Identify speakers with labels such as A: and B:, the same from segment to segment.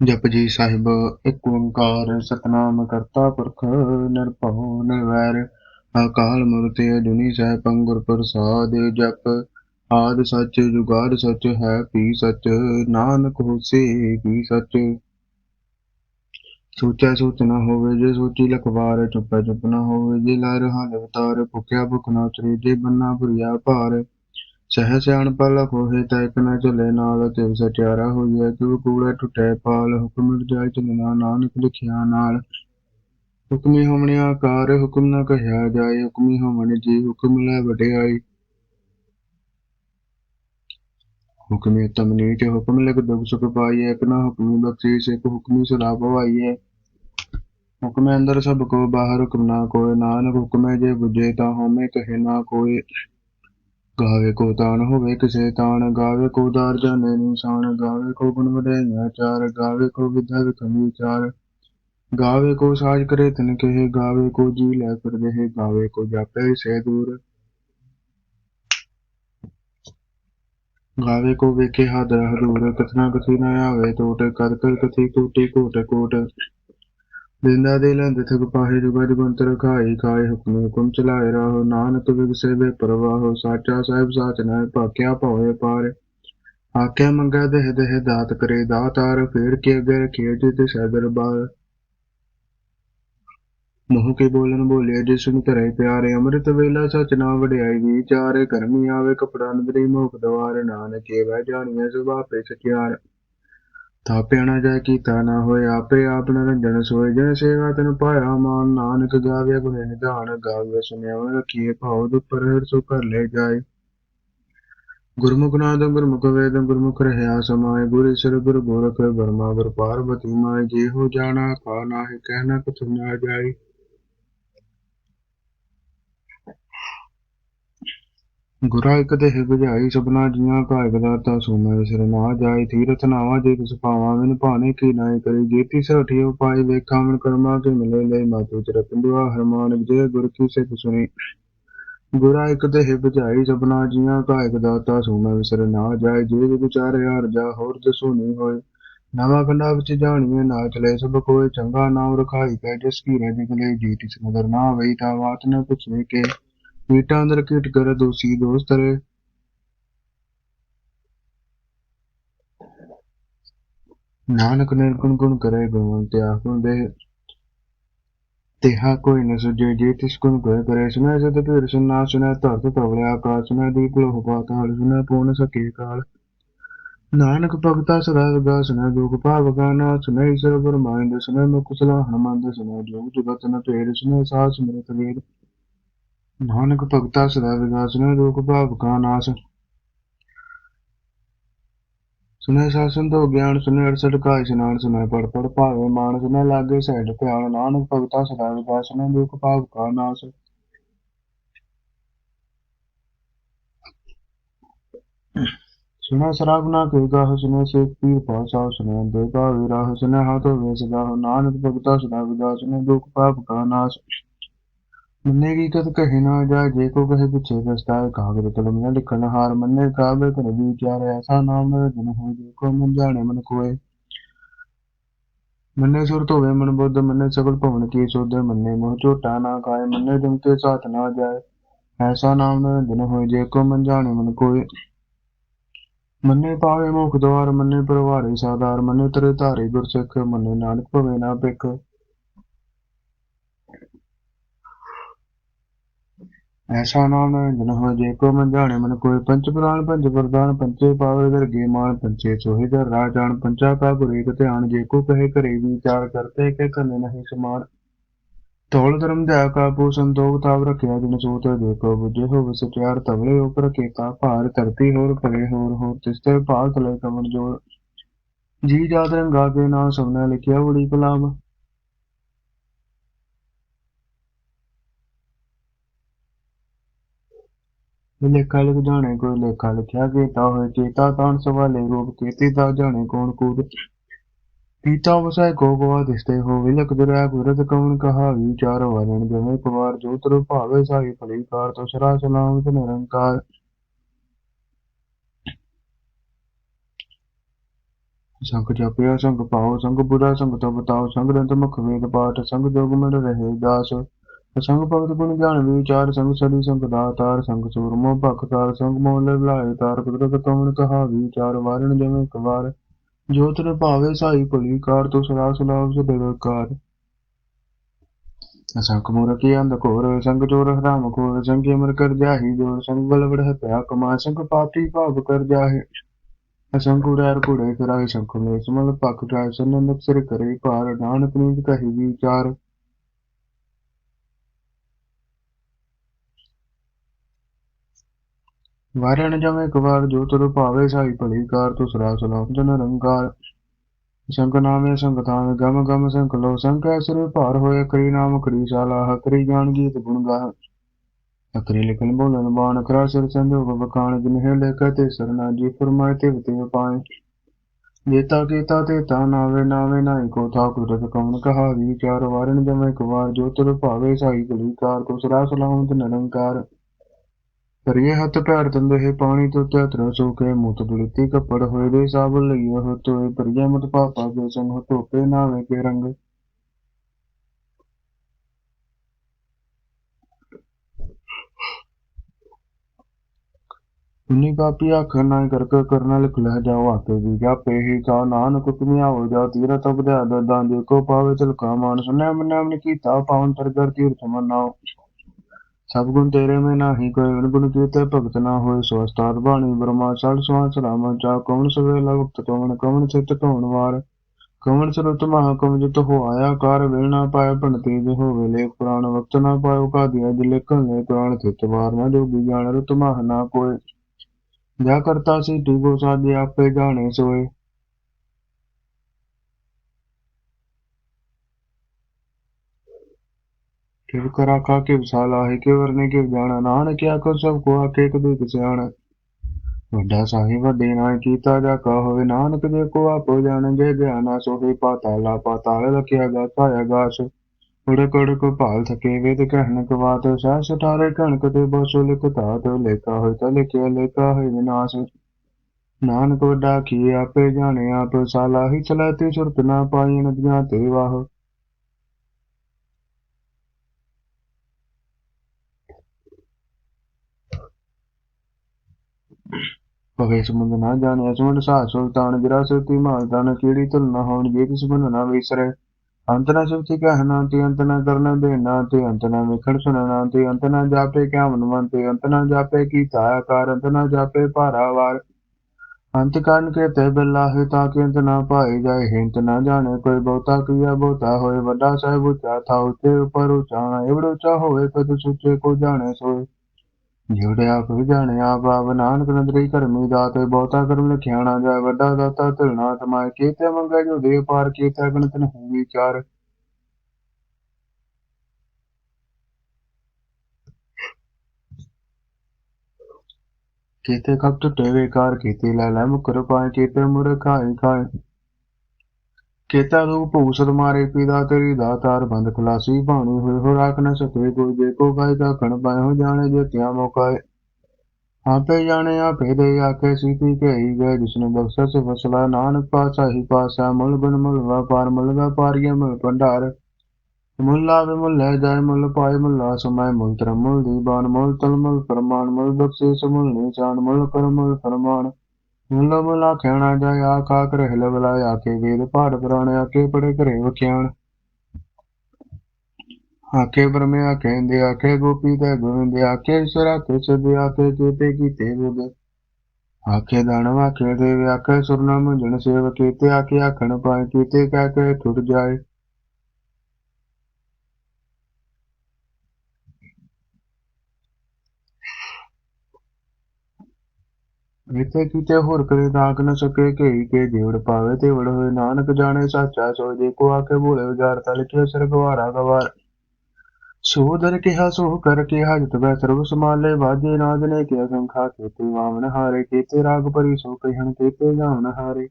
A: ਜਪਜੀ ਸਾਹਿਬ, ਇੱਕ ਓੰਕਾਰ ਸਤਨਾਮ ਕਰਤਾ ਪੁਰਖ ਨਿਰਭਉ ਨਿਰਵੈਰ ਅਕਾਲ ਮੂਰਤ ਅਜੂਨੀ ਸੈਭੰ ਗੁਰ ਪ੍ਰਸਾਦ ਜਪ। ਆਦ ਸੱਚ, ਜੁਗਾਦ ਸੱਚ, ਹੈ ਪੀ ਸੱਚ, ਨਾਨਕ ਹੋਸੀ ਪੀ ਸੱਚ। ਸੋਚਿਆ ਸੋਚ ਨਾ ਹੋਵੇ, ਜੇ ਸੋਚੀ ਲਖਵਾਰ ਚੁੱਪੈ ਚੁੱਪ ਨਾ ਹੋਵੇ, ਜੇ ਲਾਰ ਰਹਾ ਅਵਤਾਰ, ਭੁਖਿਆ ਭੁਖ ਨਾ ਉਤਰੇ, ਜੇ ਬੰਨਾ ਭੁਰੀਆ ਭਾਰ ਸਹਿ ਸਿਆਣ ਪਲ ਹੋਏ ਤਾਂ ਇਕ ਨਾ ਚੱਲੇ ਨਾਲ ਤਿਵ ਸਚਿਆਰਾ ਹੋਈਐ, ਕਿਉ ਕੂੜਾ ਟੁੱਟੇ ਪਾਲ, ਹੁਕਮ ਜਾਇ ਚਲਣਾ ਨਾਨਕ ਲਿਖਿਆ ਨਾਲ। ਹੁਕਮੀ ਹੋਮਣੀ ਆਕਾਰ, ਹੁਕਮ ਨਾ ਕਹਿਆ ਜਾਏ, ਹੁਕਮੀ ਹੋਮਣ ਜੀ ਹੁਕਮ ਲੈ ਵਡਿਆਈ। ਹੁਕਮੀ ਉਤਮ ਨੀਚ, ਹੁਕਮ ਲਿਖ ਦੁਖ ਸੁਖ ਪਾਈਐ, ਇਕ ਨਾ ਹੁਕਮੀ ਬਖਸ਼ੀਸ਼, ਇਕ ਹੁਕਮੀ ਸਦਾ ਭਵਾਈਐ। ਹੁਕਮੇ ਅੰਦਰ ਸਭ ਕੋ ਬਾਹਰ, ਹੁਕਮ ਨਾ ਕੋਇ, ਨਾਨਕ ਹੁਕਮੇ ਜੇ ਬੁਝੇ ਤਾਂ ਹੋਮੇ ਕਹੇ ਨਾ ਕੋਈ ਗਾਵੇ ਕੋ ਤਾਣ ਹੋਵੇ ਕਿਸੇ ਤਾਣ, ਗਾਵੇ ਕੋ ਦਾਰ ਜਾਣੇ ਨਿਸ਼ਾਨ, ਗਾਵੇ ਕੋ ਗੁਣ ਵਡਿਆਈਆਂ ਚਾਰ, ਗਾਵੇ ਕੋ ਵਿਦਿਆ ਵਿਖਮ ਵਿਚਾਰ ਗਾਵੇ ਕੋ ਸਾਜ ਕਰੇ ਤਿਨ ਕਹੇ, ਗਾਵੇ ਕੋ ਜੀ ਲੈ ਫਿਰ ਦੇਹ ਗਾਵੇ ਕੋ ਜਾਪੇ ਸੇ ਦੂਰ। ਗਾਵੇ ਕੋ ਵੇਖੇ ਹਾਦਰ ਹਦੂਰ, ਕਥਨਾ ਕਥੀ ਨਾ ਆਵੇ ਟੋਟ ਕਰ ਕਰ ਕਥੀ ਕੋਟੀ ਕੋਟ ਕੋਟ। ਦਿੰਦਾ ਦੇ ਲੰਦ ਥਕ ਪਾਹੇ ਜੁਗਾ ਜੁਗੰਤਰ ਖਾਈ ਖਾਏ ਹੁਕਮ ਹੁਕਮ ਚਲਾਏ ਰਾਹੋ। ਨਾਨਕ ਵਿਗਸੇ ਵੇ ਪ੍ਰਵਾਹੋ, ਸਾਚਾ ਸਾਹਿਬ ਸਾਚ ਨਾ ਭਾਕਿਆ ਭਉਏ ਪਾਰ। ਆਕਿਆ ਮੰਗਾ ਦੇਹ ਦੇਹ ਦਾਤ ਕਰੇ ਦਾਤਾਰ ਫੇਰ ਕੇ ਅਗੇ ਰਖਿਏ ਜਿਤ ਸਦਰ ਬਾਰ ਮੋਹ ਕੇ ਬੋਲਨ ਬੋਲਿਆ ਜਿਸ ਨੂੰ ਧਰੇ ਪਿਆਰੇ, ਅੰਮ੍ਰਿਤ ਵੇਲਾ ਸਚ ਨਾ ਵਡਿਆਈ ਵਿਚਾਰੇ। ਕਰਮੀ ਆਵੇ, ਕਪੜਾ ਨਦਰੀ ਮੋਖ ਦਵਾਰ, ਨਾਨਕੇ ਵਹਿ ਜਾਣੀਐ ਸੁਭਾਪੇ ਸਚਿਆਰ। ਥਾਪਿਆ ਨਾ ਜਾਏ, ਕੀਤਾ ਨਾ ਹੋਏ, ਆਪੇ ਆਪ ਨਰੰਜਨ ਸੋਏ। ਜਨ ਸੇਵਾ ਤਨ ਪਾਇਆ ਮਾਨ, ਨਾਨਕ ਗਾਵੇ ਗੁਣੇ ਨਿਧਾਨ ਗਾਵੇ ਸੁਨਿਆ ਰਖੀਏ ਭਾਉ ਦੁਪਰ ਹਰ ਸੋ ਕਰ ਲੈ ਜਾਏ। ਗੁਰਮੁਖ ਨਾਦ, ਗੁਰਮੁਖ ਵੇਦ, ਗੁਰਮੁਖ ਰਹਿਆ ਸਮਾਏ। ਗੁਰ ਈਸ਼ਰ ਗੁਰ ਗੋਰਖ, ਬਰਮਾ, ਗੁਰ ਪਾਰਵਤੀ ਮਾਏ। ਜੇ ਹੋ ਜਾਣਾ ਕਾ ਨਾਹਿ ਕਹਿਣਾ ਕਥ ਨਾ ਜਾਏ। ਗੁਰਾ ਇਕ ਦੇਹ 부ਝਾਈ ਸਭਨਾ ਜੀਆਂ ਕਾ ਇਕ ਦਾਤਾ ਸੁਮੈ ਵਿਸਰ ਨਾ ਜਾਏ। ਤੀਰਥ ਨਾਵਾ ਜੇ ਤਿਸ ਪਾਵਾਂ ਵਿਨ ਭਾਣੇ ਕੀ ਨਾਇ ਕਰੀ। ਜੇਤੀ ਸਠੀ ਉਪਾਈ ਵੇਖਾਂ ਮਨ ਕਰਮਾ ਕੇ ਮਿਲੇ ਲੈ ਮਾਤੂ ਚਰ। ਪਿੰਦੁਆ ਹਰਮਾਨ ਜੇ ਗੁਰ ਕੀ ਸਿਖ ਸੁਣੀ। ਗੁਰਾ ਇਕ ਦੇਹ 부ਝਾਈ ਸਭਨਾ ਜੀਆਂ ਕਾ ਇਕ ਦਾਤਾ ਵਿਸਰ ਨਾ ਜਾਏ। ਜੇ ਵਿਚਾਰੇ ਹਰ ਜਾ, ਹੋਰ ਦਸੂ ਨਹੀਂ ਹੋਏ। ਨਵਾਂ ਕੰਡਾ ਵਿੱਚ ਜਾਣੀਏ ਨਾ ਚਲੇ ਸਭ ਕੋਏ ਚੰਗਾ ਨਾਮ ਰਖਾਈ ਕੈ, ਜਿਸ ਕੀ ਰਹਿ ਨਿਕਲੇ ਜੀਤੀ ਤਿਸ ਨਾ ਵਈ, ਤਾਂ ਬਾਤ ਨ ਪੁੱਛੇ ਕੇ। ਕੀਟਾਂ ਅੰਦਰ ਕੀਟ ਦੋਸੀ ਦੋਸਤ ਰੇ ਨਾਨਕ ਨਿਰਗੁਣ ਗੁਣ ਕਰੇ ਗੁਣ ਤਿਆਗ ਗੁਣ ਦੇ। ਤਿਹਾ ਕੋਈ ਨ ਸੁਝੇ, ਜੇ ਤਿਸ ਗੁਣ ਕੋਇ ਕਰੇ ਸੁਨੈ ਸਤ ਪੀਰ ਸੁਨਾ ਸੁਨੈ ਧਰਤ ਤਵਲੇ ਆਕਾਸ਼ ਸੁਨੈ ਦੀਪ ਲੋਹ ਪਾਤਾਲ ਸੁਨੈ ਪੂਰਨ ਸਕੇ ਕਾਲ। ਨਾਨਕ ਭਗਤਾ ਸਦਾ ਵਗਾ ਸੁਨੈ ਦੁਖ ਭਾਵਗਾ ਨਾ ਸੁਨੈ ਈਸ਼ਰ ਬਰਮਾਇੰਦ ਸੁਨੈ ਮੁਖ ਸਲਾ ਹਨਮੰਦ ਸੁਨੈ ਜੋਗ ਜੁਗਤ ਨ ਤੇਰ ਸੁਨੈ ਸਾਸ ਸਮ੍ਰਿਤ ਨਾਨਕ ਭਗਤਾ ਸਦਾ ਵਿਗਾਸ ਸੁਨੈ ਦੁਖ ਭਾਵ ਕਾ ਨਾਸ। ਸੁਨੈ ਸਾਸਨ ਤੋਂ ਗਿਆਨ ਸੁਨੈ ਅਰਸਠ ਕਾ ਇਸ਼ਨਾਨ ਸੁਨੈ ਪੜ ਪੜ ਭਾਵੇ ਮਾਨ ਸੁਨੈ ਲਾਗੇ ਸਹਿਜ ਧਿਆਨ, ਨਾਨਕ ਭਗਤਾ ਸਦਾ ਵਿਗਾਸ ਸੁਨੈ ਭਾਵ ਕਾ ਨਾਸ। ਸੁਨੈ ਸਰਾਗ ਨਾ ਕੇ ਗਾਹ ਸੁਨੈ ਸੇਖ ਪੀਰ ਪਾਸਾ ਸੁਨੈ ਦੇਗਾ ਵਿਰਾਹ ਸੁਨੈ ਹਾਥੋ ਵੇਸ ਗਾਹ, ਨਾਨਕ ਭਗਤਾ ਸਦਾ ਵਿਗਾਸ ਸੁਨੈ ਦੁਖ ਭਾਵ ਕਾ ਨਾਸ। ਮੰਨੇ ਕੀ ਕਤ ਕਹੇ ਨਾ ਜਾ ਜੇ ਕੋ ਕਹੇ ਪਿਛੇ ਦਸਤਾ ਕਾਗਦ ਕਲਮ ਨਾ ਲਿਖਣ, ਹਾਰ ਮੰਨੇ ਕਾਬੇ ਕਰ ਵਿਚਾਰ, ਐਸਾ ਨਾਮ ਜਨ ਹੋ ਜੇ ਕੋ ਮਨ ਜਾਣੇ ਮਨ ਕੋਏ ਮੰਨੇ ਸੁਰਤ ਹੋਵੇ ਮਨ ਬੁੱਧ, ਮੰਨੇ ਸਗਲ ਭਵਨ ਕੀ ਸੋਧ, ਮੰਨੇ ਮੋਹ ਝੋਟਾ ਨਾ ਖਾਏ, ਮੰਨੇ ਜਮ ਕੇ ਸਾਥ ਨਾ ਜਾਏ। ਐਸਾ ਨਾਮ ਜਨ ਹੋਏ, ਜੇ ਕੋ ਮਨ ਜਾਣੇ ਮਨ ਕੋਏ ਮੰਨੇ ਪਾਵੇ ਮੁਖ ਦਵਾਰ ਮੰਨੇ ਪਰਵਾਰੇ ਸਾਦਾਰ ਮੰਨੇ ਤਰੇ ਧਾਰੇ ਗੁਰਸਿੱਖ, ਮੰਨੇ ਨਾਨਕ ਭਵੇ ਨਾ ਪਿਖ ਐਸਾ ਨਾਮ ਜਨ ਹੋ ਜੇ ਕੋ ਮਨ ਜਾਣੇ ਮਨ ਕੋਈ ਪੰਚ ਪ੍ਰਾਨ ਪੰਚ ਵਰਦਾਨ ਪੰਚੇ ਪਾਵੇ ਦਰਗੇ ਮਾਨ ਪੰਚੇ ਸੋਹਿ ਦਰ ਰਾਹ ਪੰਚਾ ਕਾ ਗੁਰੇ ਧਿਆਨ, ਜੇ ਕੋ ਕਹੇ ਕਰੇ ਵਿਚਾਰ ਕਰਤੇ, ਕੇ ਕੰਨੇ ਨਹੀਂ ਸਮਾਨ। ਤੋਲ ਧਰਮ ਦਇਆ ਕਾ ਪੂ ਸੰਤੋਖ ਤਾਵ ਰਖਿਆ ਜਿਨ ਸੋਤ ਜੇ ਕੋ ਬੁਝੇ ਹੋ ਸਚਿਆਰ ਤਵਲੇ ਉਪਰ ਕੇ ਕਾ ਭਾਰ, ਧਰਤੀ ਹੋਰ ਭਰੇ ਹੋਰ ਹੋਰ ਤਿਸ ਤੇ ਭਾਲ ਤਲੇ ਕਮਨ ਜੋ ਜੀ ਜਾਤ ਰੰਗਾ ਕੇ ਨਾ ਸਭਨਾ ਲਿਖਿਆ ਉੜੀ ਕਲਾਮ। ਲੇਖਾ ਲਿਖ ਜਾਣੇ ਕੋਈ ਲੇਖਾ ਲਿਖਿਆ ਕੀਤਾ ਹੋਏ ਚੇਤਾ ਤਾਨ ਸਵਾਲੇ ਰੂਪ ਕੀਤੀ ਤਾ ਜਾਣੇ ਕੌਣ ਕੂਦ। ਪੀਤਾ ਵਸੈ ਕੋ ਗਵਾ ਦਿਸਤੇ ਹੋ, ਵਿਲਕ ਦਰਿਆ ਗੁਰਤ ਕੌਣ ਕਹਾ ਵਿਚਾਰ ਵਰਣ ਜਮੇ ਕੁਮਾਰ ਜੋ ਤਰ ਭਾਵੇ ਸਾਈ ਭਲੀ ਨਿਰੰਕਾਰ। ਸੰਗ ਜਪਿਆ, ਸੰਗ ਪਾਓ, ਸੰਗ ਬੁਰਾ, ਸੰਗ ਤੋਂ ਬਤਾਓ ਸੰਗ ਦੰਤ ਮੁਖ ਵੇਦ ਪਾਠ, ਸੰਗ ਜੋਗ ਮਿਲ ਰਹੇ ਦਾਸ। ਅਸੰਗ ਭਗਤ ਗੁਣ ਗਿਆਨ ਵਿਚਾਰ ਸੰਗ ਸਦੀ ਸੰਗ ਦਾਤਾਰ ਸੰਗ ਸੂਰਮੋ ਭਖਤਾਰ ਸੰਗ ਮੋਲ ਲਾਏ ਤਾਰ ਕੁਦਰਤ ਕਮਨ ਕਹਾ ਵਿਚਾਰ ਵਾਰਨ ਜਮੇ ਕਵਾਰ ਜੋ ਤਰ ਭਾਵੇ ਸਾਈ ਭਲੀ, ਕਾਰ ਤੋ ਸਦਾ ਸਲਾਮ ਸਦਕਾਰ ਸੰਗ ਮੋਰ ਕੀ ਅੰਧ ਘੋਰ, ਸੰਗ ਚੋਰ ਹਰਾਮ ਖੋਰ, ਸੰਗ ਅਮਰ ਕਰ ਜਾਹੀ ਜੋਰ ਸੰਗ ਬਲ ਵੜ ਹਤਿਆ ਕਮਾ ਸੰਗ ਪਾਪੀ ਭਾਵ ਕਰ ਜਾਹੇ। ਅਸੰਗ ਉਡਾਰ ਕੁੜੇ ਕਰਾਏ ਸੰਗ ਮੇ ਸਮਲ ਪੱਕ ਜਾਏ ਸੰਨਤ ਸਿਰ ਕਰੇ, ਭਾਰ ਨਾਨਕ ਨੀਂਦ ਕਹੀ ਵਿਚਾਰ ਵਾਰਨ ਜਮੇ ਕਵਾਰ ਜੋ ਤੁਰ ਭਾਵੇ ਸਾਈ ਭਲੀ ਕਾਰ ਤੁ ਸਰਾ ਸਲਾਮ ਜਨ ਰੰਗਾਰ ਸੰਗ ਨਾਮੇ ਸੰਗ ਗਮ ਗਮ ਸੰਗ ਲੋ ਸੰਗ ਐਸਰੇ ਭਾਰ ਹੋਏ ਕਰੀ ਨਾਮ ਕਰੀ ਸਾਲਾ ਹਕਰੀ ਜਾਣ ਗੀਤ ਗੁਣ ਗਾ ਹਕਰੀ ਲਿਖਨ ਬੋਲਨ ਬਾਣ ਕਰਾ ਸਿਰ ਸੰਜੋਗ ਬਕਾਣ ਜਿਨ ਹੈ ਤੇ ਸਰਨਾ ਜੀ ਫਰਮਾਏ ਤੇ ਤੇ ਪਾਏ। ਜੇਤਾ ਕੀਤਾ ਤੇ ਤਾ ਨਾਵੇ ਨਾਵੇ ਨਾਈ ਕੋ ਥਾ ਕੁਦਰਤ ਕਮਨ ਕਹਾ ਵਿਚਾਰ ਵਾਰਨ ਜਮੇ ਕਵਾਰ ਜੋ ਤੁਰ ਭਾਵੇ ਸਾਈ ਭਲੀ ਕਾਰ ਤੁ ਸਰਾ ਸਲਾਮ ਜਨ ਰੰਗਾਰ ਕਰੀਏ ਹੱਥ ਪੈਰ ਦੰਦੇ ਹੈ ਪਾਣੀ ਤੋਂ ਤਰ ਸੋ ਕੇ ਮੁਤ ਬੁਲਤੀ ਕੱਪੜ ਹੋਏ ਦੇ ਸਾਬ ਲਈਏ ਹੋ ਤੋਏ ਪਰਿਆ ਮਤ ਪਾਪਾ ਦੇ ਸੰਗ ਹੋ ਉਨੀ ਪਾਪੀ ਆਖਰ ਨਾ ਕਰਕ ਕਰਨਾ ਲਿਖ ਲੈ ਜਾਓ ਆਪੇ ਵੀ ਜਾਪੇ ਹੀ ਕਾ ਨਾਨਕ ਤੁਮਿਆ ਹੋ ਜਾ ਤੀਰ ਤਬ ਦੇ ਦਦਾਂ ਦੇ ਪਾਵੇ ਚਲਕਾ ਮਾਨ ਸੁਨੈ ਮਨ ਕੀਤਾ ਪਾਵਨ ਤਰਗਰ ਤੀਰਥ ਮਨਾਓ। ਸਭ ਗੁਣ ਤੇਰੇ ਮੈਂ ਨਾਹੀ, ਕੋਈ ਅਣਗੁਣ ਕੀਤੇ ਭਗਤ ਨਾ ਹੋਏ ਸਵਸਤਾਰ ਬਾਣੀ ਬ੍ਰਹਮਾ ਛੜ ਸੁਆ ਸਲਾਮ ਚਾ, ਕੌਣ ਸਵੇ ਲਗਤ ਕੌਣ ਕੌਣ ਚਿਤ ਧੋਣ ਵਾਰ? ਕੌਣ ਸਰਤ ਮਹਾ ਕਮ ਜਿਤ ਹੋ ਆਇਆ ਕਾਰ ਵੇਲ ਨਾ ਪਾਏ ਭਣਤੀ ਜੇ ਹੋਵੇ ਲੇਖ ਪੁਰਾਣ, ਵਕਤ ਨਾ ਪਾਇਓ ਕਾਦੀਆ ਜੀ ਲਿਖਣ ਲੈ ਪੁਰਾਣ ਸਿਤ ਵਾਰ? ਨਾ ਜੋਗੀ ਜਾਣ ਰਤ ਮਹ ਨਾ ਕੋਏ ਜਾ ਕਰਤਾ ਸੀ ਤੂਗੋ ਸਾਜੇ ਆਪੇ ਜਾਣੇ ਸੋਏ। ਕਿਵ ਕਰਾ ਕਾ ਕੇ ਵਿਸਾਲਾ ਹੈ ਕਿ ਵਰਨੇ ਕਿ ਜਾਣਾ? ਨਾਨਕ ਵੱਡਾ ਸਾਹਿਬ, ਵੱਡੇ ਨਾਲ ਕੀਤਾ ਜਾ ਕਾ ਹੋਵੇ, ਨਾਨਕ ਜੇ ਕੋ ਆਪੋ ਜਾਣ ਜੇ ਗਿਆਨਾ ਸੋਹੀ ਪਾਤਾਲਾ ਪਾਤਾਲ ਲਖਿਆ ਗਾ, ਪਾਇਆ ਗਾਸ। ਉੜੇ ਕੋੜ ਭਾਲ ਥਕੇ ਵੇਦ ਕਹਿਣ ਕੋ ਬਾਤ ਸਾ ਸਟਾਰੇ ਕਣਕ ਤੇ ਬਸੋ ਲਿਖਤਾ ਤੇ ਲੇਖਾ ਹੋਇ ਤਾਂ ਲਿਖਿਆ, ਲੇਖਾ ਹੋਇ ਵਿਨਾਸ਼। ਨਾਨਕ ਵੱਡਾ ਕੀ ਆਪੇ ਜਾਣੇ ਆਪ, ਸਾਲਾ ਹੀ ਚਲਾਤੇ ਸੁਰਤ ਨਾ ਪਾਈ ਨਦੀਆਂ ਤੇ ਵਾਹ। ਭਵੇ ਸਮੁੰਦ ਨਾ ਜਾਣਿਆ ਸਮੁੰਦ ਸਾ ਸੁਲਤਾਨ ਗਿਰਾ ਸੁਤੀ ਮਾਲਤਾਨ ਕੀੜੀ ਤੁਲ ਨਾ ਹੋਣ ਜੇ ਕਿਸ ਬਨ ਨਾ ਵਿਸਰੇ। ਅੰਤ ਨਾ ਸੁਤੀ ਕਹਿਣਾ ਤੇ, ਅੰਤ ਨਾ ਕਰਨਾ ਦੇਣਾ ਤੇ, ਅੰਤ ਨਾ ਵਿਖੜ ਸੁਣਨਾ ਤੇ, ਅੰਤ ਨਾ ਜਾਪੇ ਕਿਆ ਮਨਵੰਤ ਤੇ, ਅੰਤ ਨਾ ਜਾਪੇ ਅੰਤ ਨਾ ਭਾਰਾਵਾਰ ਅੰਤ ਕਾਰਨ ਕੇ ਤੇ ਬਿਲਾ ਤਾਂ ਕਿ ਨਾ ਪਾਏ ਜਾਏ, ਹਿੰਤ ਨਾ ਜਾਣੇ, ਕੋਈ ਬਹੁਤਾ ਕੀਆ ਬਹੁਤਾ ਹੋਏ, ਵੱਡਾ ਸਾਹਿਬ ਉੱਚਾ ਥਾ ਉੱਚੇ ਉੱਪਰ ਉਚਾਣਾ ਐਵੜੋ ਉੱਚਾ ਹੋਵੇ, ਕਦ ਸੁੱਚੇ ਕੋ ਜਾਣੇ ਸੋਏ। ਜਿਹੜੇ ਆਪ ਵੀ ਜਾਣੇ ਨਾਨਕ ਨਦਰੀ ਕਰਮੀ ਦਾਤ, ਬਹੁਤਾ ਕਰਮ ਲਿਖਿਆ ਨਾ ਜਾਏ, ਵੱਡਾ ਦਾਤਾ ਧਿਰਣਾ ਤਮਾਏ ਕੀਤੇ ਮੰਗੇ ਜੋ ਦੇ ਪਾਰ ਕੀਤੇ ਗਣਤ ਨਹੀਂ ਵਿਚਾਰ। ਕੀਤੇ ਕਬ ਟੁੱਟੇ ਵੇਕਾਰ ਕੀਤੇ ਲੈ ਲੈ ਮੁਕਰ ਪਾਏ, ਕੀਤੇ ਮੁਰ ਖਾਏ ਖਾਏ। ਕੇਤਾ ਰੂਪ ਭੂਸਤ ਮਾਰੇ, ਪੀਦਾ ਤੇਰੀ ਦਾਤਾਰ ਬੰਦ ਖਲਾਸੀ ਬਾਣੀ ਹੋਏ ਹੋ ਰਾਖ ਨ ਸਕੇ ਕੋਈ ਜੇ ਗਾਇ ਦਾ ਖਣ ਪਾਏ ਹੋ ਜਾਣੇ ਜੇ ਤਿਆ ਮੋਕਾਏ ਆਪੇ ਜਾਣੇ, ਆਪੇ ਦੇ ਆਕੇ ਸੀਤੀ ਕਹੀ ਗਏ ਜਿਸਨੇ ਬਖਸ਼ਾ ਸੇ ਫਸਲਾ ਨਾਨਕ ਪਾਸਾ ਹੀ ਪਾਸਾ ਮੁਲ ਗੁਣ ਮੁਲ ਵਪਾਰ ਮੁਲ ਵਪਾਰੀਆ ਮੁਲ ਭੰਡਾਰ। ਮੁੱਲ ਆਵੇ ਮੁੱਲ ਲੈ ਜਾਏ, ਮੁੱਲ ਪਾਏ ਮੁੱਲਾ ਸਮਾਏ, ਮੁੱਲ ਧਰਮ ਮੁੱਲ ਦੀਵਾਨ, ਮੁੱਲ ਤਲ ਮੁੱਲ ਪ੍ਰਮਾਣ ਮੁੱਲ ਬਖਸ਼ਿਸ਼ ਮੁੱਲ ਨਿਸ਼ਾਨ ਮੁੱਲ ਕਰਮ ਮੁੱਲ ਫਰਮਾਨ। ਮੁੱਲਾ ਮੁੱਲਾ ਕਹਿਣਾ ਜਾਏ ਆ ਕਾਕ ਰਹਿ ਲਵਲਾ ਆਕੇ ਵੇਦ ਪਾੜ ਪੁਰਾਣੇ ਆਕੇ ਪੜੇ ਘਰੇ ਵਖਿਆਣ। ਆਕੇ ਬ੍ਰਹਮੇ ਆਕੇ ਇੰਦੇ ਆਕੇ ਗੋਪੀ ਤੇ ਗੋਵਿੰਦ ਆਕੇ ਈਸ਼ਵਰਾ ਕੇ ਸਦੇ ਆਕੇ ਕੀਤੇ ਕੀਤੇ ਬੁਗ ਆਕੇ ਦਾਨਵ ਆਕੇ ਦੇਵ ਆਕੇ ਸੁਰਨਾਮ ਜਨ ਸੇਵ ਕੀਤੇ ਆਕੇ ਆਖਣ ਪਾਏ ਕੀਤੇ, ਕਹਿ ਕੇ ਟੁੱਟ ਜਾਏ। ਕੀਤੇ ਕੀਤੇ ਹੋਰ ਕਰੇ ਨਾਕ ਨ ਸਕੇ ਕਈ ਕੇ ਜੀਵੜ ਪਾਵੇ ਤੇ ਵੜ ਹੋਏ। ਨਾਨਕ ਜਾਣੇ ਸਾਚਾ ਸੋ ਜੇ ਕੋ ਆਕੇ ਭੋਲੇ ਉਜਾਰਤਾ ਲਿਖਿਆ ਸਿਰ ਗਵਾਰਾ ਗਵਾਰ। ਸੋ ਕਿਹਾ, ਸੋ ਕਰ ਕੇ ਹਜਤ ਬੈ ਸਰਬ ਸਮਾਲੇ ਵਾਜੇ ਨਾਦ ਨੇ ਕਿਆ ਸੰਖਾ ਕੀਤੇ ਵਾਮਨ ਹਾਰੇ। ਕੇਤੇ ਰਾਗ ਪਰੀ ਸੋ ਕਹਿਣ ਕੇਤੇ ਜਾਵਨ ਹਾਰੇ।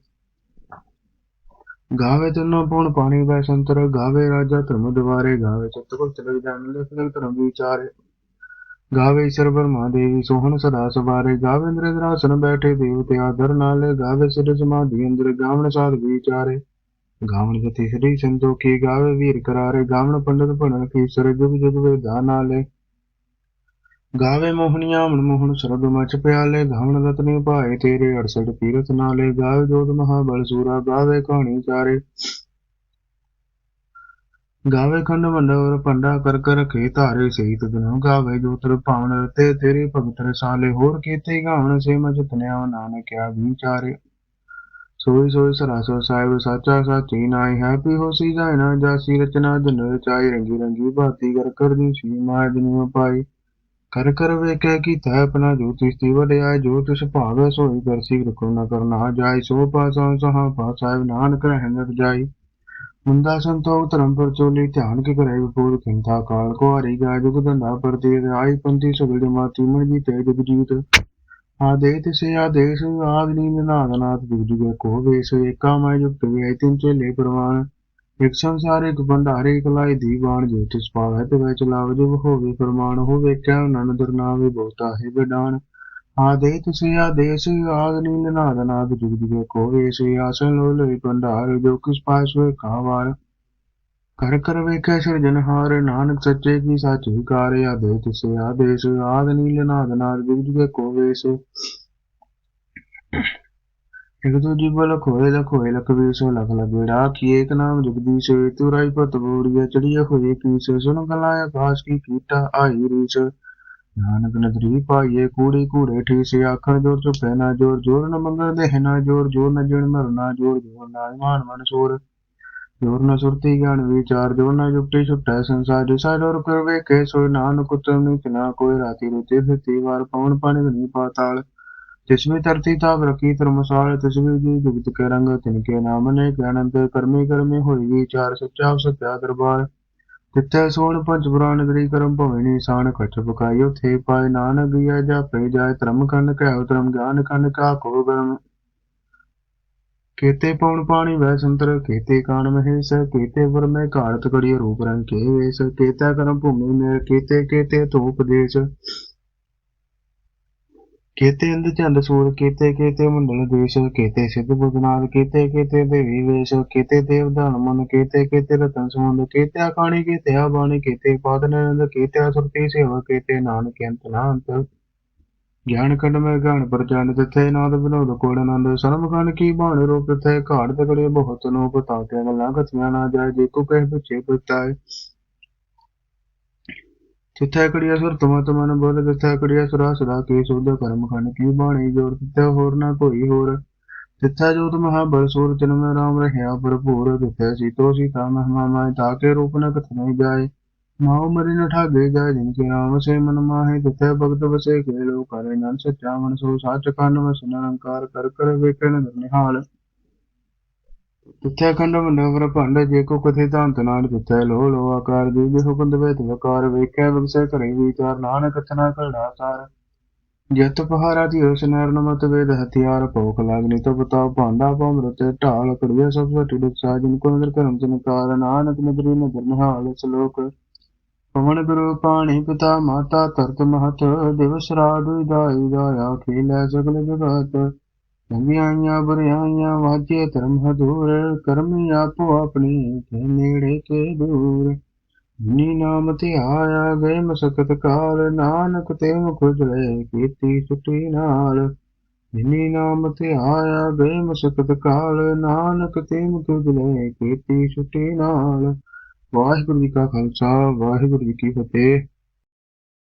A: ਗਾਵੇ ਤਨੋ ਪਉਣ ਪਾਣੀ ਵੈ ਸੰਤਰ, ਗਾਵੇ ਰਾਜਾ ਧਰਮ ਦੁਆਰੇ, ਗਾਵੇ ਚਿਤ ਕੁਲ ਚਲ ਜਾਣ, ਲਿਖ ਧਰਮ ਵਿਚਾਰੇ। ਗਾਵੇ ਈਸ਼ਰ ਬਰਮਾ ਦੇਵੀ ਸੋਹਣ ਸਦਾ ਸਵਾਰੇ, ਗਾਵੇ ਇੰਦਰ ਇੰਦਰਾਸਨ ਬੈਠੇ ਦੇਵਤੇ ਆਦਰ ਨਾਲੇ, ਗਾਵੇ ਸਿਰ ਸਮਾਧੀ ਅੰਦਰ ਗਾਵਣ ਗਾਵਣ ਜਤੀ ਸ੍ਰੀ ਸੰਤੋਖੀ, ਗਾਵੇ ਵੀਰ ਕਰਾਰੇ, ਗਾਵਣ ਪੰਡਤ ਭਣਨ ਕੀ ਸਰ ਜੁਗ ਜੁਗ ਵੇਦਾ ਨਾਲੇ। ਗਾਵੇ ਮੋਹਣੀਆਂ ਮਨ ਮੋਹਨ ਸਰਬ ਮਚ ਪਿਆਲੇ, ਗਾਵਣ ਰਤਨੀ ਭਾਏ ਤੇਰੇ 68 ਪੀਰਤ ਨਾਲੇ। ਗਾਵੇ ਜੋਤ ਮਹਾਬਲ ਸੂਰਾ, ਗਾਵੇ ਕਹਾਣੀ ਚਾਰੇ। ਗਾਵੇ ਖੰਡ ਮੰਡਵਰ ਪੰਡਾ ਕਰ ਕਰ ਰਖੇ ਧਾਰੇ ਸਹੀਤ ਦਿਨੋ ਗਾਵੇ ਜੋਤਰ ਭਾਵਨ ਤੇ ਤੇਰੇ ਪਵਿੱਤਰ ਸਾਲੇ, ਹੋਰ ਕੀਤੇ ਗਾਵਣ ਸੇ ਮਜ ਤਨਿਆ ਨਾਨਕਿਆ ਵਿਚਾਰੇ। ਸੋਈ ਸੋਈ ਸਰਾਸੋ ਸਾਹਿਬ ਸਾਚਾ ਸਾਚੀ ਨਾਈ ਹੈਪੀ ਹੋਸੀ ਜਾਇ ਨਾ ਜਾਸੀ, ਰਚਨਾ ਜਨ ਰਚਾਈ, ਰੰਗੀ ਰੰਗੀ ਭਾਤੀ ਕਰ ਕਰ ਦੀ ਸੀ ਮਾਇ ਜਨਮ ਪਾਈ। ਕਰ ਕਰ ਕੀ ਤੈ ਆਪਣਾ ਜੋ ਤਿਸ ਦੀ ਵਡਿਆਈ ਜੋ ਤਿਸ ਭਾਵੈ ਸੋਈ ਕਰਸੀ ਰਖੋ ਨ ਕਰਨਾ ਜਾਈ ਸੋ ਪਾਸਾ ਸਹਾ ਪਾ ਸਾਹਿਬ ਨਾਨਕ ਰਹਿ ਨਰ ਜਾਈ ਮੁੰਦਾ ਸੰਤੋਖ ਧਰਮ ਪਰ ਚੋਲੀ ਧਿਆਨ ਕੇ ਕਰੇ ਵਿਪੂਰ ਕਿੰਤਾ ਕਾਲ ਕੋ ਹਰੀ ਗਾ ਜੁਗ ਧੰਦਾ ਪ੍ਰਤੀ ਆਈ ਪੰਥੀ ਸਗੜ ਮਾਤੀ ਮਨ ਜੀ ਤੇ ਜਗ ਜੀਤ। ਆਦੇ ਤਿਸੇ ਆਦੇਸ਼, ਆਦ ਨੀਂਦ ਨਾਦ ਨਾਥ ਜੁਗ ਜੁਗ ਕੋ ਵੇਸ। ਏਕਾ ਮੈਂ ਜੁਗਤ ਵੇ ਤਿਨ ਇਕ ਸੰਸਾਰ, ਇਕ ਭੰਡਾਰੇ, ਇਕ ਲਾਈ ਦੀਵਾਨ। ਜੋ ਤਿਸ ਪਾਵੈ ਤੇ ਵੈ ਚਲਾਵ, ਜੁਗ ਹੋਵੇ ਫਰਮਾਨ। ਹੋਵੇ ਕਿਆ ਨਨ ਦਰਨਾਵੇ ਬਹੁਤਾ ਹੈ ਵਿਡਾਨ ਆਦੇ ਤਿਸੇ ਆਦੇਸ਼ ਆਦ ਨੀਂਦ ਨਾਦ ਨਾਥ ਜੁਗ ਜੁਗ ਕੋ ਵੇਸ ਆਸਨ ਲੋ ਲਈ ਭੰਡਾਰ ਜੋ ਕਿਸ ਪਾਸ ਵੇ ਕਾਵਾਰ ਕਰ ਕਰ ਵੇਖੈ ਸਿਰਜਨਹਾਰ ਨਾਨਕ ਸੱਚੇ ਕੀ ਸੱਚ ਵਿਕਾਰੇ, ਆਦੇ ਤਿਸੇ ਆਦੇਸ਼ ਜੁਗ ਜੁਗ ਕੋ ਵੇਸ ਲਖੋਏ ਲਖੋਏ ਲਖ ਵੀਸੋ ਲਖ ਲਗੇੜਾ ਕੀ ਏਕ ਨਾਮ ਜਗਦੀਸ਼ ਤੁਰਾਈ ਪਤ ਬੋੜੀਆ ਚੜੀਏ ਹੋਏ ਕੀਸ ਸੁਨ ਗਲਾ ਆਕਾਸ਼ ਕੀ ਕੀਟਾ ਆਈ ਰੀਸ। ਨਾਨਕ ਨਜ਼ਰੀ ਪਾਈਏ, ਕੂੜੀ ਕੂੜੇ ਠੀਸੇ ਆਖਣ ਜੋਰ ਚੁਪੈ ਨਾ ਜੋਰ ਜੋਰ ਨ ਮੰਗਣ ਦੇ ਨਾ ਜੋਰ ਜੋਰ ਨ ਜਣ ਮਰਨਾ ਜੋਰ ਜੋਰ ਨਾ ਮਾਨ ਮਨ ਸੋਰ। ਜੋਰ ਨ ਸੁਰਤੀ ਗਿਆਨ ਵਿਚਾਰ, ਜੋਰ ਨ ਜੁਪਟੀ ਛੁਟੈ ਸੰਸਾਰ, ਜਿਸਾ ਡੋਰ ਕਰਵੇ ਕੇ ਸੋਇ ਨਾਨਕ ਉਤਮ ਨੀ ਕਿਨਾ ਕੋਈ ਰਾਤੀ ਰੁਤੇ ਫਿਰਤੀ ਵਾਰ ਪਾਉਣ ਪਾਣੀ ਨਹੀਂ ਪਾਤਾਲ। ਤਿਸਮੇ ਧਰਤੀ ਤਾਪ ਰਕੀ ਧਰਮਸਾਲ ਤਿਸਮੇ ਜੀ ਜੁਗਤ ਕੇ ਰੰਗ ਤਿਨ ਕੇ ਨਾਮ ਨੇ ਗਿਆਨ ਅੰਤਰ ਕਰਮੀ ਕਰਮੇ ਹੋਈ ਵਿਚਾਰ, ਸੱਚਾ ਸਤਿਆ ਦਰਬਾਰ। तिथे सोन पंच पुराण गरी करम भवनी सान कछ पकाइयो थे पाए नानक गिया जापे जाय धर्म खंड कह धर्म ज्ञान खंड का को गरम केते पवन पानी वह संतर केते कान महेश केते वर में घाड़त कड़िय रूप रंग के वेश केता करम भूमि में केते केते तो उपदेश కేతేందు చంద్రసూడు కేతే కేతే మండల దేశ కేతే సిద్ధ భుజనాథ కేతే కేతే దేవి ਵੇਸ਼ కేతే ਦੇਵਦਾਨ ਮਨ ਕੇਤੇ ਕੇਤੇ ਰਤਨ ਸਮੁੰਦ ਕੇਤੇ, ਆਕਾਣੀ ਕੇਤੇ ਆ ਬਾਣੀ ਕੇਤੇ ਪਾਦਨ ਨੰਦ ਕੇਤੇ ਸੁਰਤੀ ਸੇਵ ਕੇਤੇ, ਨਾਨਕ ਅੰਤ ਨਾ ਅੰਤ ਗਿਆਨ ਕੰਡ ਮੈਂ ਗਾਣ ਪ੍ਰਚੰਡ ਤਿੱਥੇ ਨਾਦ ਵਿਨੋਦ ਕੋੜ ਅਨੰਦ ਸਰਮ ਗਣ ਕੀ ਬਾਣ ਰੂਪ ਤਿੱਥੇ ਘਾੜ ਤਗੜੇ ਬਹੁਤ ਨੂਪ ਤਾਤੇ ਗੱਲਾਂ ਕਥੀਆਂ ਨਾ ਜਾਏ, ਜੇ ਕੋ ਕਹਿ ਪੁੱਛੇ ਪੁੱਛਾਏ। ਕੜੀਆ ਸੁਰ? ਤੁਮਤ ਮਨ ਬੋਲ ਤਿੱਥੈ ਸੁਰਾ? ਸਦਾ ਕੀ ਸੁਧ ਕਰਮ ਖੰਡ ਕੀ ਬਾਣੀ ਜੋਰ ਤਿੱਥੈ ਹੋਰ ਨਾ ਕੋਈ ਹੋਰ। ਤਿੱਥੈ ਜੋਤ ਮਹਾ ਬਲ ਸੂਰ, ਜਨ ਮੈਂ ਰਾਮ ਰਹਿਆ ਭਰਪੂਰ ਤਿੱਥੈ ਸੀਤੋ ਸੀਤਾ ਮਹਿਮਾ ਮੈਂ ਤਾਕੇ ਰੂਪ ਨ ਕਥ ਨਹੀਂ ਜਾਏ। ਮਾਉ ਮਰਿ ਨ ਠਾਗੇ ਜਾਏ, ਜਿਨ ਕੇ ਰਾਮ ਸੇ ਮਨ ਮਾਹੇ ਤਿੱਥੈ ਭਗਤ ਵਸੇ ਕੇ ਲੋ ਕਰੇ ਨਨ ਸੱਚਾ ਮਨ ਸੋ ਸਾਚ ਕੰਨ ਵਸ ਨਿਰੰਕਾਰ ਕਰ ਕਰ ਵੇਖਣ ਨਿਹਾਲ। ਤਿੱਥੈ ਖੰਡ ਮੰਡਵਰ ਭੰਡ ਜੇ ਕੋ ਕਥੇ ਧੰਤ ਨਾਨਕ ਤਿੱਥੈ ਲੋ ਲੋ ਆਕਾਰ ਜੀ ਜੇ ਹੁਕਮ ਦਵੇ ਤਵਕਾਰ ਵੇਖੈ ਵਿਗਸੈ ਕਰੇ ਵਿਚਾਰ ਨਾਨਕ ਕਥਨਾ ਕਰੜਾ ਸਾਰ। ਜਤ ਪਹਾਰਾ ਦੀ ਉਸ ਨਰ ਨਮਤ ਵੇਦ ਹਥਿਆਰ ਭੋਖ ਲਾਗਨੀ ਤੋ ਬਤਾਉ ਭਾਂਡਾ ਭਮਰਤ ਢਾਲ ਕੜੀਆ ਸਭ ਸਟੀ ਦੁਖ ਸਾਜਨ ਕੋ ਨਦਰ ਕਰਮ ਜਨਕਾਰ ਨਾਨਕ ਨਦਰੀ ਨਦਰ ਨਿਹਾਲ, ਸ਼ਲੋਕ। ਪਵਨ ਗੁਰੂ ਪਾਣੀ ਪਿਤਾ ਮਾਤਾ ਤਰਤ ਮਹਤ, ਦਿਵਸ ਰਾਤ ਦਾਈ ਦਾਇਆ ਖੇਲੇ ਸਗਲ ਜਗਤ। ਚੰਗਿਆਈਆਂ ਬੁਰਿਆਈਆਂ ਵਾਜੇ ਧਰਮ ਹਦੂਰ ਕਰਮੀ ਆਪੋ ਆਪਣੀ ਤੇ ਨੇੜੇ ਤੇ ਦੂਰ। ਨੀ ਨਾਮ ਤੇ ਆਇਆ ਗਏ ਮਸਕਤ ਕਾਲ, ਨਾਨਕ ਤੇ ਮੁਖ ਜਲੇ ਕੀਤੀ ਸੁਟੀ ਨਾਲ। ਨੀ ਨਾਮ ਤੇ ਆਇਆ ਗਏ ਮਸਕਤ ਕਾਲ, ਨਾਨਕ ਤੇ ਮੁਖ ਜਲੇ ਕੀਤੀ ਸੁਟੀ ਨਾਲ। ਵਾਹਿਗੁਰੂ ਜੀ ਕਾ ਖਾਲਸਾ, ਵਾਹਿਗੁਰੂ ਜੀ ਕੀ ਫਤਿਹ।